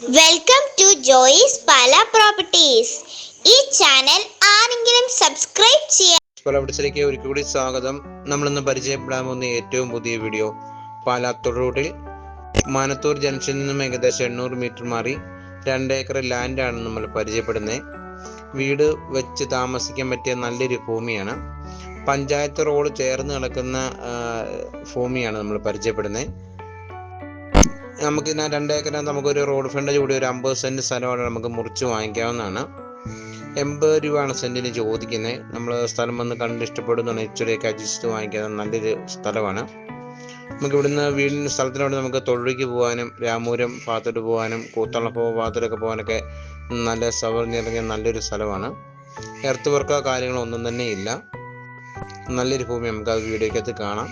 Welcome to Joy's Pala properties ഈ channel ആരെങ്കിലും subscribe ചെയ്യാൻ പലവിടത്തിലേക്ക് ഒരിക്കൽ കൂടി സ്വാഗതം. നമ്മൾ ഇന്ന് പരിചയപ്പെടാൻ പോകുന്ന ഏറ്റവും പുതിയ വീഡിയോ പാലാത്തൂർ റോഡിൽ മാനത്തൂർ ജംഗ്ഷനിൽ നിന്നും ഏകദേശം എണ്ണൂറ് മീറ്റർ മാറി രണ്ട് ഏക്കർ ലാൻഡാണ് നമ്മൾ പരിചയപ്പെടുന്നത് വീട് വെച്ച് താമസിക്കാൻ പറ്റിയ നല്ലൊരു ഭൂമിയാണ്. പഞ്ചായത്ത് റോഡ് ചേർന്ന് കിടക്കുന്ന ഭൂമിയാണ് നമ്മൾ പരിചയപ്പെടുന്നത് നമുക്ക് ഇതിനാ രണ്ട് ഏക്കറിനകത്ത് നമുക്കൊരു റോഡ് ഫ്രണ്ട് കൂടി ഒരു അമ്പത് സെന്റ് സ്ഥലമാണ് നമുക്ക് മുറിച്ച് വാങ്ങിക്കാവുന്നതാണ്. എൺപത് രൂപയാണ് സെന്റിന് ചോദിക്കുന്നത് നമ്മൾ സ്ഥലം വന്ന് കണ്ട് ഇഷ്ടപ്പെടുന്നതാണ് ഇച്ചിരിയൊക്കെ അഡ്ജസ്റ്റ് വാങ്ങിക്കാൻ നല്ലൊരു സ്ഥലമാണ്. നമുക്ക് ഇവിടുന്ന് വീടിന് സ്ഥലത്തിനോട് നമുക്ക് തൊഴിലേക്ക് പോകാനും രാമൂരം ഭാഗത്തോട്ട് പോകാനും കൂത്തളപ്പോ ഭാഗത്തോട്ടൊക്കെ പോകാനൊക്കെ നല്ല സൗകര്യമിറങ്ങിയ നല്ലൊരു സ്ഥലമാണ്. എർത്ത് വർക്കോ കാര്യങ്ങളോ ഒന്നും തന്നെ ഇല്ല. നല്ലൊരു ഭൂമി നമുക്ക് ആ വീഡിയോക്കകത്ത് കാണാം.